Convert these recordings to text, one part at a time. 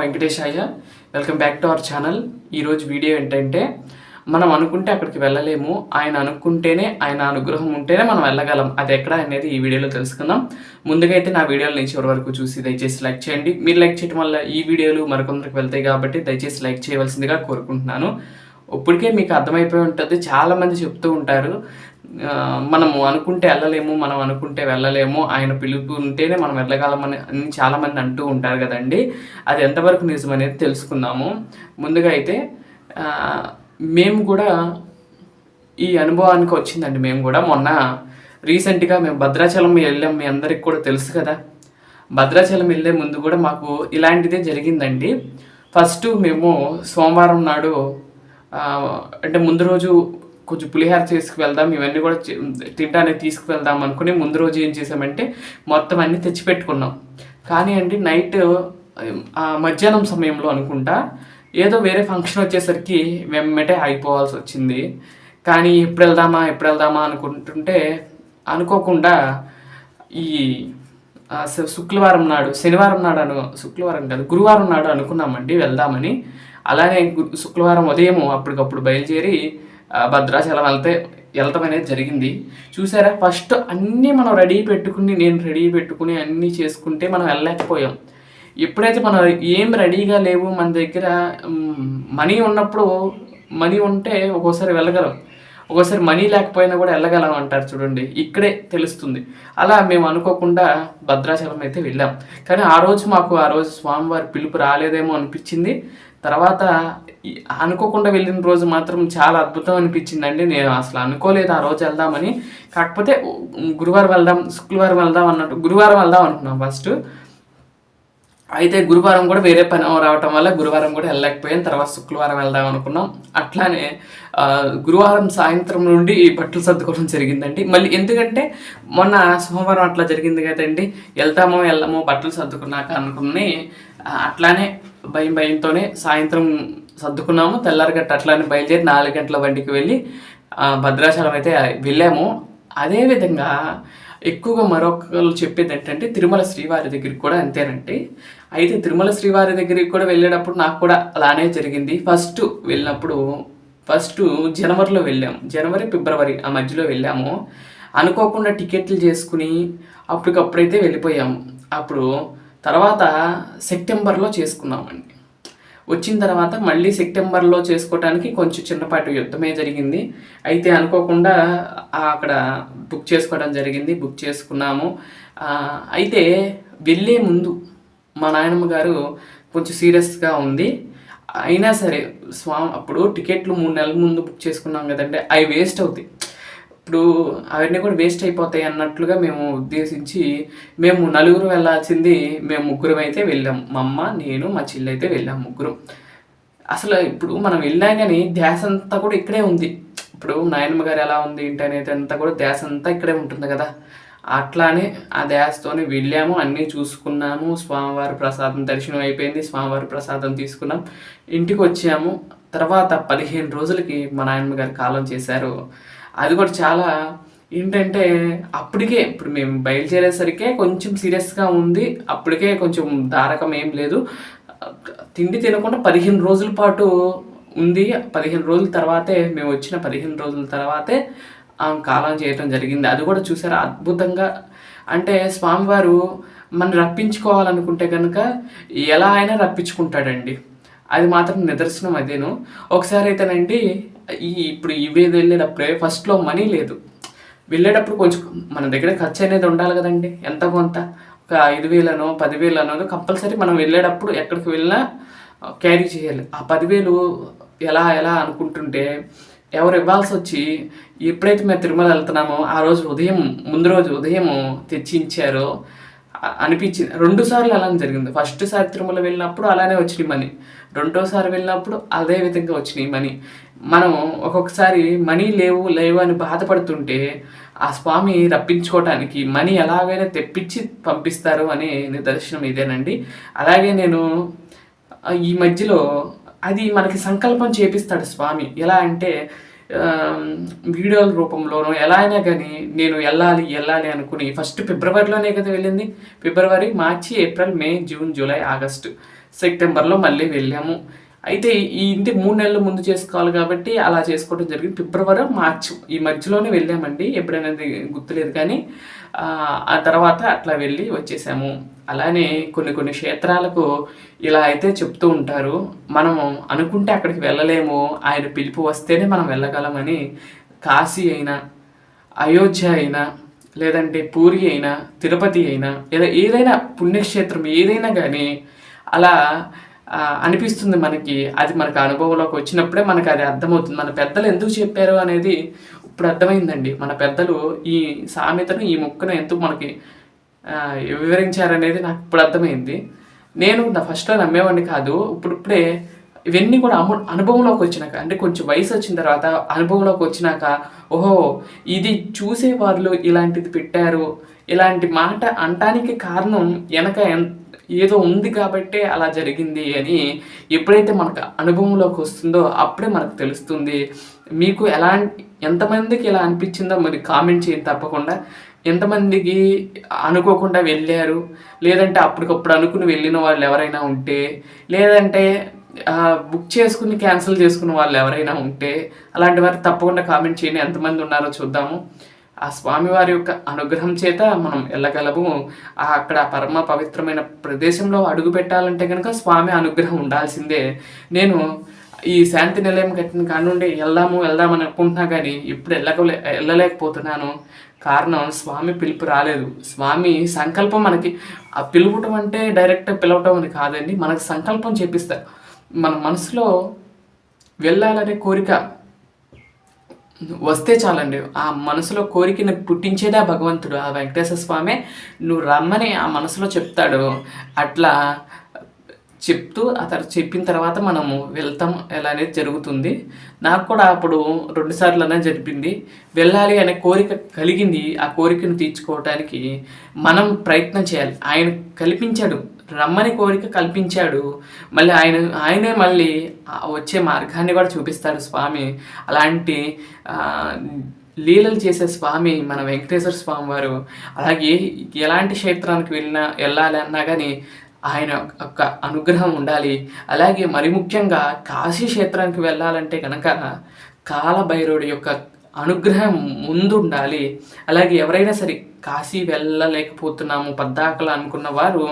వెంకటేష్ అయ్య. Welcome back to our channel ఈరోజు video ఏంటంటే మనం అనుకుంటే అక్కడికి వెళ్ళలేము. ఆయన అనుకుంటేనే ఆయన అనుగ్రహం ఉంటేనే మనం వెళ్ళగలం. అది ఎక్కడ అనేది ఈ వీడియోలో తెలుసుకుందాం. ముందుగా అయితే నా వీడియోలు నేను చివరి వరకు చూసి దయచేసి లైక్ చేయండి. మీరు లైక్ చేయడం వల్ల ఈ వీడియోలు మరికొందరికి వెళ్తాయి కాబట్టి దయచేసి లైక్ చేయవలసిందిగా కోరుకుంటున్నాను. ఇప్పటికే మీకు అర్థమైపోయి ఉంటుంది. చాలామంది చెప్తూ ఉంటారు మనము అనుకుంటే వెళ్ళలేము మనం అనుకుంటే వెళ్ళలేము ఆయన పిలుపు ఉంటేనే మనం వెళ్ళగలమని అని చాలామంది అంటూ ఉంటారు కదండి. అది ఎంతవరకు నిజం అనేది తెలుసుకుందాము. ముందుగా అయితే మేము కూడా ఈ అనుభవానికి వచ్చిందండి మేము కూడా. మొన్న రీసెంట్గా మేము భద్రాచలం వెళ్ళాం మీ అందరికి కూడా తెలుసు కదా. భద్రాచలం వెళ్ళే ముందు కూడా మాకు ఇలాంటిదే జరిగిందండి. ఫస్ట్ మేము సోమవారం నాడు అంటే ముందు రోజు కొంచెం పులిహార తీసుకువెళ్దాం ఇవన్నీ కూడా తింటానికి తీసుకువెళ్దాం అనుకుని ముందు రోజు ఏం చేసామంటే మొత్తం అన్నీ తెచ్చిపెట్టుకున్నాం. కానీ అండి నైట్ ఆ, మధ్యాహ్నం సమయంలో అనుకుంటా ఏదో వేరే ఫంక్షన్ వచ్చేసరికి వెమ్మటే అయిపోవాల్సి వచ్చింది. కానీ ఎప్పుడు వెళ్దామా ఎప్పుడు వెళ్దామా అనుకుంటుంటే అనుకోకుండా ఈ శుక్రవారం నాడు శనివారం నాడు అను శుక్రవారం కాదు గురువారం నాడు అనుకున్నామండి వెళ్దామని. అలానే శుక్రవారం ఉదయం అప్పటికప్పుడు బయలుదేరి భద్రాచలం వెళ్తే వెళ్ళటం అనేది జరిగింది. చూసారా? ఫస్ట్ అన్నీ మనం రెడీ పెట్టుకుని నేను రెడీ పెట్టుకుని అన్నీ చేసుకుంటే మనం వెళ్ళలేకపోయాం. ఎప్పుడైతే మనం ఏం రెడీగా లేవు మన దగ్గర మనీ ఉన్నప్పుడు మనీ ఉంటే ఒక్కోసారి వెళ్ళగలం. ఒక్కోసారి మనీ లేకపోయినా కూడా వెళ్ళగలం అంటారు చూడండి. ఇక్కడే తెలుస్తుంది. అలా మేము అనుకోకుండా భద్రాచలం అయితే వెళ్ళాం. కానీ ఆ రోజు మాకు ఆ రోజు స్వామివారి పిలుపు రాలేదేమో అనిపించింది. తర్వాత అనుకోకుండా వెళ్ళిన రోజు మాత్రం చాలా అద్భుతం అనిపించిందండి. నేను అసలు అనుకోలేదు ఆ రోజు వెళ్దామని. కాకపోతే గురువారం వెళ్దాం శుక్రవారం వెళ్దాం అన్నట్టు గురువారం వెళ్దాం అనుకున్నాం ఫస్ట్. అయితే గురువారం కూడా వేరే పని రావటం వల్ల గురువారం కూడా వెళ్ళలేకపోయాం. తర్వాత శుక్రవారం వెళ్దాం అనుకున్నాం. అట్లానే గురువారం సాయంత్రం నుండి బట్టలు సర్దుకోవడం జరిగిందండి. మళ్ళీ ఎందుకంటే మొన్న సోమవారం అట్లా జరిగింది కదండి. వెళ్తామో వెళ్ళమో బట్టలు సర్దుకున్నాక అనుకుని అట్లానే భయం భయంతోనే సాయంత్రం సర్దుకున్నాము తెల్లారిగట్ట అట్లానే బయలుదేరి నాలుగు గంటల బండికి వెళ్ళి భద్రాచలం అయితే వెళ్ళాము. అదేవిధంగా ఎక్కువగా మరొకరు చెప్పేది ఏంటంటే తిరుమల శ్రీవారి దగ్గరికి కూడా అంతేనండి. అయితే తిరుమల శ్రీవారి దగ్గరికి కూడా వెళ్ళేటప్పుడు నాకు కూడా అలానే జరిగింది. ఫస్ట్ వెళ్ళినప్పుడు ఫస్ట్ జనవరిలో వెళ్ళాము. జనవరి ఫిబ్రవరి ఆ మధ్యలో వెళ్ళాము. అనుకోకుండా టికెట్లు చేసుకుని అప్పటికప్పుడైతే వెళ్ళిపోయాము. అప్పుడు తర్వాత సెప్టెంబర్లో చేసుకున్నామండి వచ్చిన తర్వాత మళ్ళీ సెప్టెంబర్లో చేసుకోవడానికి కొంచెం చిన్నపాటి యుద్ధమే జరిగింది. అయితే అనుకోకుండా అక్కడ బుక్ చేసుకోవడం జరిగింది బుక్ చేసుకున్నాము. అయితే వెళ్ళే ముందు మా నాయనమ్మ గారు కొంచెం సీరియస్గా ఉంది. అయినా సరే స్వామి అప్పుడు టికెట్లు మూడు నెలల ముందు బుక్ చేసుకున్నాం కదంటే అవి వేస్ట్ అవుతాయి. ఇప్పుడు అవన్నీ కూడా వేస్ట్ అయిపోతాయి అన్నట్లుగా మేము ఉద్దేశించి మేము నలుగురు వెళ్ళాల్సింది మేము ముగ్గురం అయితే వెళ్ళాం. మా అమ్మ నేను మా చెల్లి అయితే వెళ్ళాం ముగ్గురు. అసలు ఇప్పుడు మనం వెళ్ళాం కానీ ధ్యాస అంతా కూడా ఇక్కడే ఉంది. ఇప్పుడు నాయనమ్మ గారు ఎలా ఉంది ఏంటి అనేది అంతా కూడా ధ్యాస అంతా ఇక్కడే ఉంటుంది కదా. అట్లానే ఆ ధ్యాసతోనే వెళ్ళాము అన్నీ చూసుకున్నాము. స్వామివారి ప్రసాదం దర్శనం అయిపోయింది స్వామివారి ప్రసాదం తీసుకున్నాం. ఇంటికి వచ్చాము. తర్వాత పదిహేను రోజులకి మా నాయనమ్మ గారు కాలం చేశారు. అది కూడా చాలా ఏంటంటే అప్పటికే ఇప్పుడు మేము బయలుదేరేసరికే కొంచెం సీరియస్గా ఉంది. అప్పటికే కొంచెం దారకం ఏం లేదు. తిండి తినకుండా పదిహేను రోజుల పాటు ఉంది. పదిహేను రోజుల తర్వాతే మేము వచ్చిన పదిహేను రోజుల తర్వాతే కాలం చేయటం జరిగింది. అది కూడా చూసారా? అద్భుతంగా. అంటే స్వామివారు మనం రప్పించుకోవాలనుకుంటే కనుక ఎలా అయినా రప్పించుకుంటాడండి. అది మాత్రం నిదర్శనం అదేను. ఒకసారి అయితేనండి ఈ ఇప్పుడు ఇవే వెళ్ళేటప్పుడే ఫస్ట్లో మనీ లేదు. వెళ్ళేటప్పుడు కొంచెం మన దగ్గర ఖర్చు అనేది ఉండాలి కదండి. ఎంత కొంత? ఒక ఐదు వేలనో పదివేలనో కంపల్సరీ మనం వెళ్ళేటప్పుడు ఎక్కడికి వెళ్ళినా క్యారీ చేయాలి. ఆ పదివేలు ఎలా ఎలా అనుకుంటుంటే ఎవరు ఇవ్వాల్సి వచ్చి ఎప్పుడైతే మేము తిరుమల వెళ్తున్నామో ఆ రోజు ఉదయం ముందు రోజు ఉదయం తెచ్చించారో అనిపించింది రెండు సార్లు అలానే జరిగింది. ఫస్ట్ సారి తిరుమల వెళ్ళినప్పుడు అలానే వచ్చినాయి మనీ రెండోసారి వెళ్ళినప్పుడు అదే విధంగా వచ్చినాయి మనీ మనం ఒక్కొక్కసారి మనీ లేవు లేవు అని బాధపడుతుంటే ఆ స్వామి రప్పించుకోవటానికి మనీ ఎలాగైనా తెప్పించి పంపిస్తారు అనే నిదర్శనం ఇదేనండి. అలాగే నేను ఈ మధ్యలో అది మనకి సంకల్పం చేపిస్తాడు స్వామి. ఎలా అంటే వీడియోల రూపంలోనో ఎలా అయినా కానీ నేను వెళ్ళాలి వెళ్ళాలి అనుకుని ఫస్ట్ ఫిబ్రవరిలోనే కదా వెళ్ళింది. February March April May June July August సెప్టెంబర్లో మళ్ళీ వెళ్ళాము. అయితే ఈ ఇంటి మూడు నెలల ముందు చేసుకోవాలి కాబట్టి అలా చేసుకోవడం జరిగింది. ఫిబ్రవరి మార్చ్ ఈ మధ్యలోనే వెళ్ళామండి. ఎప్పుడైనా గుర్తులేదు కానీ ఆ తర్వాత అట్లా వెళ్ళి వచ్చేసాము. అలానే కొన్ని కొన్ని క్షేత్రాలకు ఇలా అయితే చెప్తూ ఉంటారు. మనం అనుకుంటే అక్కడికి వెళ్ళలేము. ఆయన పిలుపు వస్తేనే మనం వెళ్ళగలమని కాశీ అయినా అయోధ్య అయినా లేదంటే పూరి అయినా తిరుపతి అయినా లేదా ఏదైనా పుణ్యక్షేత్రం ఏదైనా కానీ అలా అనిపిస్తుంది మనకి. అది మనకు అనుభవంలోకి వచ్చినప్పుడే మనకు అది అర్థమవుతుంది. మన పెద్దలు ఎందుకు చెప్పారు అనేది ఇప్పుడు అర్థమైందండి. మన పెద్దలు ఈ సామెతను ఈ మొక్కను ఎందుకు మనకి వివరించారనేది నాకు ఇప్పుడు అర్థమైంది. నేను నా ఫస్ట్లో నమ్మేవాడిని కాదు. ఇప్పుడిప్పుడే ఇవన్నీ కూడా అము అనుభవంలోకి వచ్చినాక అంటే కొంచెం వయసు వచ్చిన తర్వాత అనుభవంలోకి వచ్చినాక ఓహో ఇది చూసే వాళ్ళు ఇలాంటిది పెట్టారు. ఇలాంటి మాట అంటానికి కారణం వెనక ఏదో ఉంది కాబట్టే అలా జరిగింది అని ఎప్పుడైతే మనకు అనుభవంలోకి వస్తుందో అప్పుడే మనకు తెలుస్తుంది. మీకు ఎలా ఎంతమందికి ఇలా అనిపించిందో మరి కామెంట్ చేయండి తప్పకుండా. ఎంతమందికి అనుకోకుండా వెళ్ళారు? లేదంటే అప్పటికప్పుడు అనుకుని వెళ్ళిన వాళ్ళు ఎవరైనా ఉంటే లేదంటే బుక్ చేసుకుని క్యాన్సిల్ చేసుకున్న వాళ్ళు ఎవరైనా ఉంటే అలాంటి వారు తప్పకుండా కామెంట్ చేయండి. ఎంతమంది ఉన్నారో చూద్దాము. ఆ స్వామివారి యొక్క అనుగ్రహం చేత మనం వెళ్ళగలము అక్కడ పరమ పవిత్రమైన ప్రదేశంలో అడుగు పెట్టాలంటే కనుక స్వామి అనుగ్రహం ఉండాల్సిందే. నేను ఈ శాంతి నిలయం కట్టిన కానుండి వెళ్దాము వెళ్దామని అనుకుంటున్నా కానీ ఇప్పుడు వెళ్ళకలే వెళ్ళలేకపోతున్నాను. కారణం స్వామి పిలుపు రాలేదు. స్వామి సంకల్పం మనకి ఆ పిలవటం అంటే డైరెక్ట్ పిలవటం అని కాదండి. మనకు సంకల్పం చేపిస్తారు. మన మనసులో వెళ్ళాలనే కోరిక వస్తే చాలండి. ఆ మనసులో కోరికను పుట్టించేదే భగవంతుడు ఆ వెంకటేశ్వర స్వామి. నువ్వు రమ్మని ఆ మనసులో చెప్తాడు. అట్లా చెప్తూ అతను చెప్పిన తర్వాత మనము వెళ్తాం. ఎలా అనేది జరుగుతుంది. నాకు కూడా అప్పుడు రెండుసార్లు అనేది జరిపింది. వెళ్ళాలి అనే కోరిక కలిగింది. ఆ కోరికను తీర్చుకోవటానికి మనం ప్రయత్నం చేయాలి. ఆయన కల్పించాడు. రమ్మని కోరిక కల్పించాడు. మళ్ళీ ఆయన ఆయనే మళ్ళీ వచ్చే మార్గాన్ని కూడా చూపిస్తాడు స్వామి. అలాంటి లీలలు చేసే స్వామి మన వెంకటేశ్వర స్వామి వారు. అలాగే ఎలాంటి క్షేత్రానికి వెళ్ళినా వెళ్ళాలి అన్నా కానీ ఆయన యొక్క అనుగ్రహం ఉండాలి. అలాగే మరి ముఖ్యంగా కాశీ క్షేత్రానికి వెళ్ళాలంటే కనుక కాలభైరవుడి యొక్క అనుగ్రహం ముందు ఉండాలి అలాగే ఎవరైనా సరే కాశీ వెళ్ళలేకపోతున్నాము పద్దాకలు అనుకున్న వారు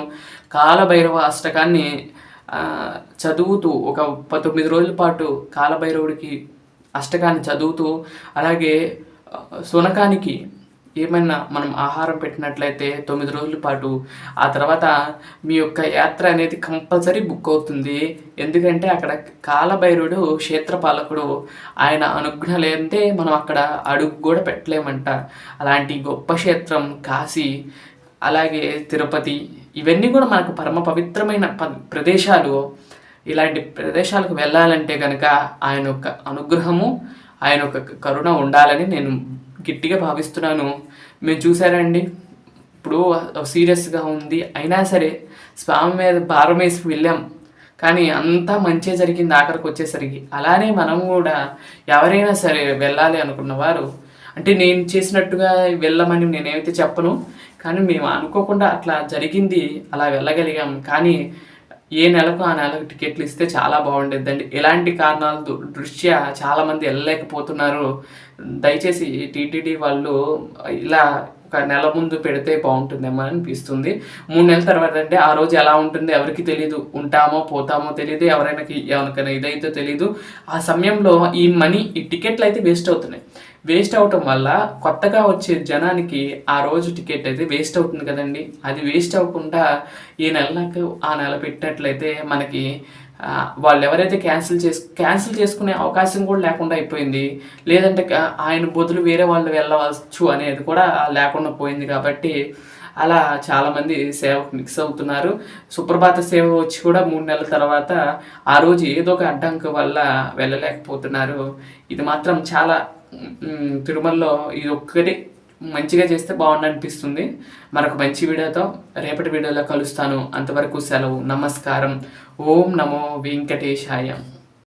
కాలభైరవ అష్టకాన్ని చదువుతూ ఒక పంతొమ్మిది రోజుల పాటు కాలభైరవుడికి అష్టకాన్ని చదువుతూ అలాగే సునకానికి ఏమైనా మనం ఆహారం పెట్టినట్లయితే తొమ్మిది రోజుల పాటు ఆ తర్వాత మీ యొక్క యాత్ర అనేది కంపల్సరీ బుక్ అవుతుంది. ఎందుకంటే అక్కడ కాలభైరుడు క్షేత్రపాలకుడు ఆయన అనుగ్రహం లేదంటే మనం అక్కడ అడుగు కూడా పెట్టలేమంట. అలాంటి గొప్ప క్షేత్రం కాశీ అలాగే తిరుపతి ఇవన్నీ కూడా మనకు పరమ పవిత్రమైన ప ప్రదేశాలు. ఇలాంటి ప్రదేశాలకు వెళ్ళాలంటే కనుక ఆయన యొక్క అనుగ్రహము ఆయన యొక్క కరుణ ఉండాలని నేను గట్టిగా భావిస్తున్నాను. మేము చూసారండి ఇప్పుడు సీరియస్గా ఉంది. అయినా సరే స్వామి మీద భారం వేసి వెళ్ళాం. కానీ అంతా మంచిగా జరిగింది ఆఖరికి వచ్చేసరికి. అలానే మనం కూడా ఎవరైనా సరే వెళ్ళాలి అనుకున్న వారు అంటే నేను చేసినట్టుగా వెళ్ళమని నేనేమైతే చెప్పను కానీ మేము అనుకోకుండా అట్లా జరిగింది అలా వెళ్ళగలిగాం. కానీ ఏ నెలకు ఆ నెలకు టికెట్లు ఇస్తే చాలా బాగుండేదండి. ఎలాంటి కారణాల దృష్ట్యా చాలామంది వెళ్ళలేకపోతున్నారు. దయచేసి టీటీడీ వాళ్ళు ఇలా ఒక నెల ముందు పెడితే బాగుంటుందేమో అనిపిస్తుంది. మూడు నెలల తర్వాత అంటే ఆ రోజు ఎలా ఉంటుంది ఎవరికి తెలియదు ఉంటామో పోతామో తెలియదు ఎవరైనా ఎవరికైనా ఇదైతే తెలియదు ఆ సమయంలో ఈ మనీ ఈ టికెట్లు అయితే వేస్ట్ అవుతున్నాయి. వేస్ట్ అవటం వల్ల కొత్తగా వచ్చే జనానికి ఆ రోజు టికెట్ అయితే వేస్ట్ అవుతుంది కదండి. అది వేస్ట్ అవ్వకుండా ఈ నెలకు ఆ నెల పెట్టినట్లయితే మనకి వాళ్ళు ఎవరైతే క్యాన్సిల్ చేసు క్యాన్సిల్ చేసుకునే అవకాశం కూడా లేకుండా అయిపోయింది. లేదంటే ఆయన బదులు వేరే వాళ్ళు వెళ్ళవచ్చు అనేది కూడా లేకుండా పోయింది కాబట్టి అలా చాలామంది సేవకు మిక్స్ అవుతున్నారు. సుప్రభాత సేవ వచ్చి కూడా మూడు నెలల తర్వాత ఆ రోజు ఏదో ఒక అడ్డంకి వల్ల వెళ్ళలేకపోతున్నారు. ఇది మాత్రం చాలా తిరుమలలో ఇది ఒక్కటి మంచిగా చేస్తే బాగుండు అనిపిస్తుంది మరొక మంచి వీడియోతో రేపటి వీడియోలో కలుస్తాను. అంతవరకు సెలవు. నమస్కారం. ఓం నమో వెంకటేశాయ.